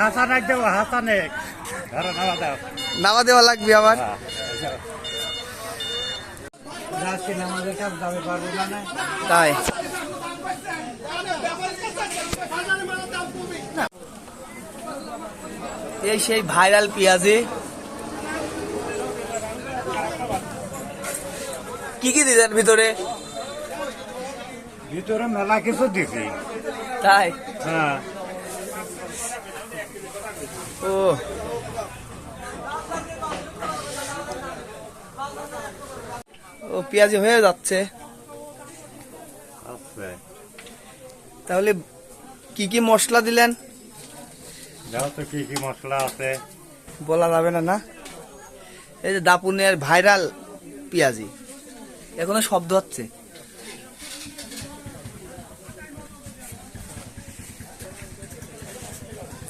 হাসানাক দেবো হাসানেক ধরো নামা দাও। নামা দেওয়া লাগবে আবার হ্যাঁ, তাই। এই সেই ভাইরাল পেঁয়াজি। কি কি দিলেন ভিতরে? ভিতরে মেলা কিছু দিছি। তাই? হ্যাঁ। ও ও পেঁয়াজি হয়ে যাচ্ছে। তাহলে কি কি মশলা দিলেন? তো কি কি মশলা আছে। বলা যাবে না না? এই যে দাপুনের ভাইরাল পেঁয়াজি। এখনও শব্দ হচ্ছে।